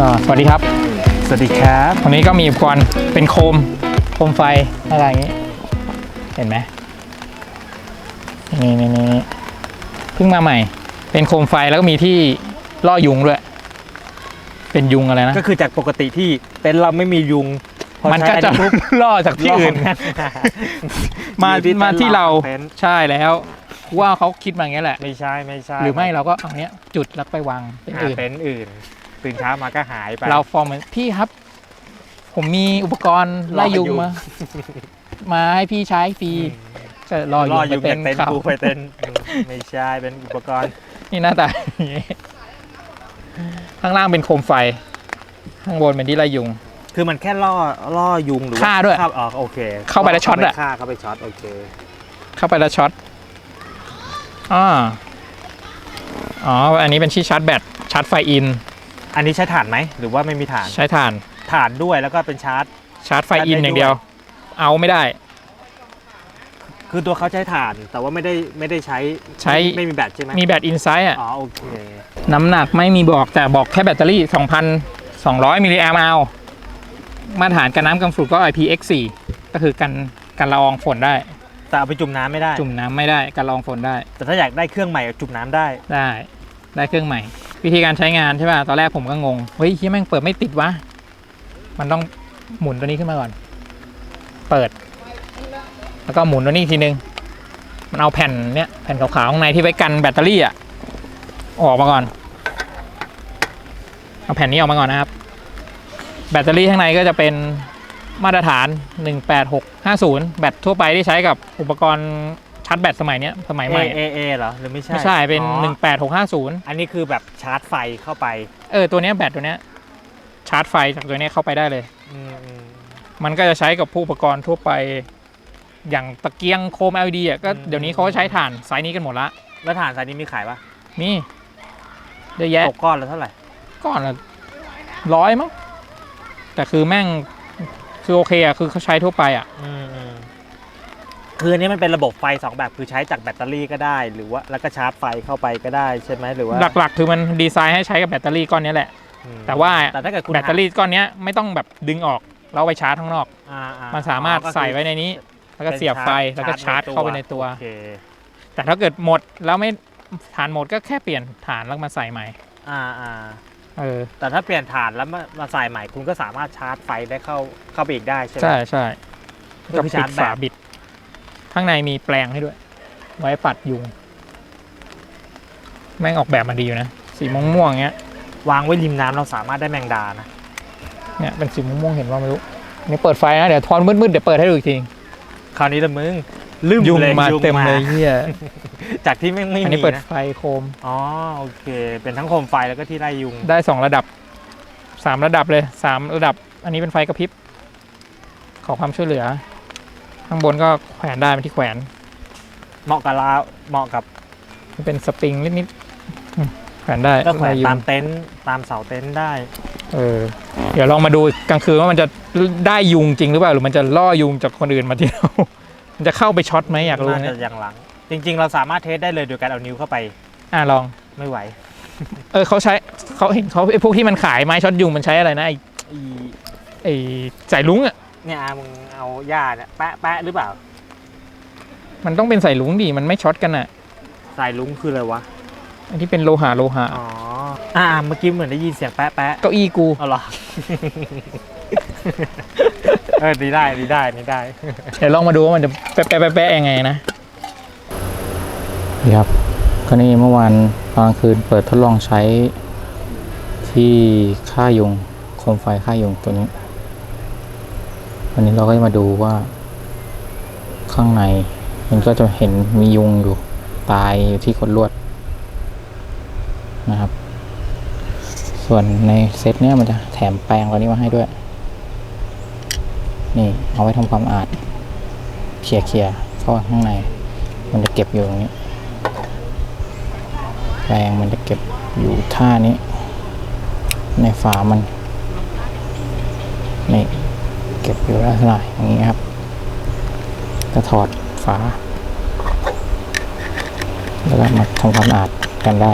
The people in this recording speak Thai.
ก็สวัสดีครับ สวัสดีครับวันนี้ก็มีอุปกรณ์เป็นโคม โคมไฟอะไรอย่างนี้ เห็นไหมนี่นี่นี่นี่เพิ่งมาใหม่ เป็นโคมไฟแล้วก็มีที่ล่อยุงด้วย เป็นยุงอะไรนะ ก็คือจากปกติที่เต็นท์เราไม่มียุงพอมันใช้ก็อัจะปุ๊บ ล่อจากที่อื่นรบมาอยู่ที่มาที่เราเต็นท์ ใช่แล้วว่าเขาคิดมาอย่างนี้ยแหละ ไม่ใช่ไม่ใช่หรือไม่เราก็เอาเนี้ยจุดแล้วไปวางเป็นหาอื่น เต็นท์อื่น ตื่นเช้ามาก็หายไป เราฟอร์มเหมือนพี่ครับ ผมมีอุปกรณ์ไล่ยุงล่อยุงมา มาให้พี่ใช้ฟรีอืมจะรอล่อยุยุงงไปจากเต็เต็นนท์ท์เขากูไปเต็นท์อืมไม่ใช่เป็นอุปกรณ์ นี่หน้าตาอย่างนี้ข้างล่างเป็นโคมไฟ ข้างบนเป็นที่ไล่ยุง คือมันแค่ล่อล่อยุงหรือฆ่าด้วยฆ่อ๋อโอเค เข้าไปแล้วช็อตอะฆ่าเข้าไปช็อตโอเค เข้าไปแล้วช็อตอ่าอ๋อ อันนี้เป็นที่ชาร์จแบตชาร์จไฟอิน อันนี้ใช้ถ่านไหม หรือว่าไม่มีถ่านใช้ถ่านถ่านด้วยแล้วก็เป็นชาร์จ ชาร์จไฟอินชาร์จได้อย่างเดียวด้วยเอาไม่ได้ คือตัวเขาใช้ถ่าน แต่ว่าไม่ได้ไม่ได้ใช้ใช้ ไม่มีแบตใช่ไหมมีแบตอินไซด์อะ อ๋อโอเค น้ำหนักไม่มีบอกแต่บอกแค่แบตเตอรี่ 2,200 มิลลิแอมป์เอามาตรฐานกันน้ำกันฝุ่นก็ IPX4 ก็คือกันกันละอองฝนได้ แต่เอาไปจุ่มน้ำไม่ได้ จุ่มน้ำไม่ได้กันละอองฝนได้แต่ถ้าอยากได้เครื่องใหม่จุ่มน้ำได้ ได้ ได้เครื่องใหม่ วิธีการใช้งานใช่ป่ะ ตอนแรกผมก็งง เฮ้ยเฮียแม่งเปิดไม่ติดวะ มันต้องหมุนตัวนี้ขึ้นมาก่อน เปิด แล้วก็หมุนตัวนี้ทีนึง มันเอาแผ่นเนี้ยแผ่นขาวๆข้างในที่ไว้กันแบตเตอรี่อะ ออกมาก่อน เอาแผ่นนี้ออกมาก่อนนะครับ แบตเตอรี่ข้างในก็จะเป็นมาตรฐาน 18650 แบตทั่วไปที่ใช้กับอุปกรณ์าร์จแบตสมัยเนี้ยสมัยใหม่ A A A เหรอหรือไม่ใช่ไม่ใช่เป็น อ๋อ18650 อันนี้คือแบบชาร์จไฟเข้าไปเออ ตัวเนี้ยแบตตัวเนี้ยชาร์จไฟจากตัวเนี้ยเข้าไปได้เลย อืมอืม มันก็จะใช้กับผู้อุปกรณ์ทั่วไป อย่างตะเกียงโคม LED อะก็อืม เดี๋ยวนี้เขาก็ใช้ถ่านสายนี้กันหมดละแล้วถ่านสายนี้มีขายปะมีเยอะแยะตกก้อนแล้วเท่าไหร่ก้อนละร้อยมั้งแต่คือแม่งคือโอเคอะคือเขาใช้ทั่วไปอะ อืมอืม คืออันนี้มันเป็นระบบไฟสองแบบคือใช้จากแบตเตอรี่ก็ได้ หรือว่าแล้วก็ชาร์จไฟเข้าไปก็ได้ใช่ไหมหรือว่าหลักๆ คือมันดีไซน์ให้ใช้กับแบตเตอรี่ก้อนเนี้ยแหละ อืมแต่ว่าแต่ถ้าเกิดคุณแบตเตอรี่ก้อนเนี้ยไม่ต้องแบบดึงออกแล้วเอาไปชาร์จข้างนอก อ่าอ่มันสามารถอ๋อก็คือใส่ไว้ในนี้ แล้วก็เสียบไฟแล้วก็ชาร์จเข้าไปในตัว โอเคแต่ถ้าเกิดหมดแล้วไม่ฐานหมดก็แค่เปลี่ยนฐานแล้วมาใส่ใหม่อ่าอ่าเออแต่ถ้าเปลี่ยนฐานแล้วมามาใส่ใหม่คุณก็สามารถชาร์จไฟได้เข้าเข้าไปอีกได้ใช่ไหม ใช่ใช่ก็ก็คือปิชาดร์จแบฝาตบิด ข้างในมีแปลงให้ด้วย ไว้ปัดยุง แม่งออกแบบมาดีอยู่นะ สีม่วงม่วงๆเงี้ยวางไว้ริมน้ำเราสามารถได้แมงดานะ เนี่ยเป็นสีม่วงม่วงๆเห็นว่าไม่รู้นี่เปิดไฟนะ เดี๋ยวทอนมืดๆเดี๋ยวเปิดให้ดูอีกที คราวนี้ละมึงลืมยุงเลยมาเต็มเลยเฮียจากที่ไม่ไม่อันนี้มีเปิดนะไฟโคม อ๋อโอเค เป็นทั้งโคมไฟแล้วก็ที่ไล่ยุง ได้สองระดับสามระดับเลยสามระดับ อันนี้เป็นไฟกระพริบ ขอความช่วยเหลือ ข้างบนก็แขวนได้เป็นที่แขวน เหมาะกับเราเหมาะกับเป็นสปริงนิดๆอืมแขวนได้ก็แขวนไล่ยุงตามเต็นท์ตามเสาเต็นท์ได้ เออ เดี๋ยวลองมาดูกลางคืนว่ามันจะได้ยุงจริงหรือเปล่าหรือมันจะล่อยุงจากคนอื่นมาที่เรา มันจะเข้าไปช็อตไหมอยากรู้น่าเนี่จะยอย่างหลัง จริง ๆ เราสามารถเทสได้เลยโดยการเอานิ้วเข้าไปอะลอง ไม่ไหวเออเขาใช้เขาเห็นเขาไอ้พวกที่มันขายไม้ช็อตยุงมันใช้อะไรนะไอ้อีไอ้สายลุงอะ เนี่ยอามึงเอาหญ้าเนี่ยแปะแปะหรือเปล่า มันต้องเป็นสายลุงดิมันไม่ช็อตกันอะสายลุงคืออะไรวะ อันที่เป็นโลหะโลหะอ๋อ อ่า เมื่อกี้เหมือนได้ยินเสียงแปะแปะเก้าอี้กู เอาเหรอ เออดีได้ดีได้ดีได้ เดี๋ยวลองมาดูว่ามันจะแปะแปะแปะแปะยังไงนะนี่ครับก็นี่เมื่อวานตอนกลางคืนเปิดทดลองใช้ที่ค่ายุงโคมไฟค่ายุงตัวนี้ วันนี้เราก็จะมาดูว่า ข้างใน มันก็จะเห็นมียุงอยู่ ตายอยู่ที่ขดลวดนะครับ ส่วนในเซตเนี้ยมันจะแถมแปรงตัวนี้มาให้ด้วย นี่เอาไว้ทำความสะอาดเคลียร์เคลียร์เข้าข้างใน มันจะเก็บอยู่ตรงนี้แปรงมันจะเก็บอยู่ท่านี้ ในฝามันนี่ เก็บอยู่ลักษณะอย่างนี้ครับก็ถอดฝา แล้วก็มาทำความสะอาดกันได้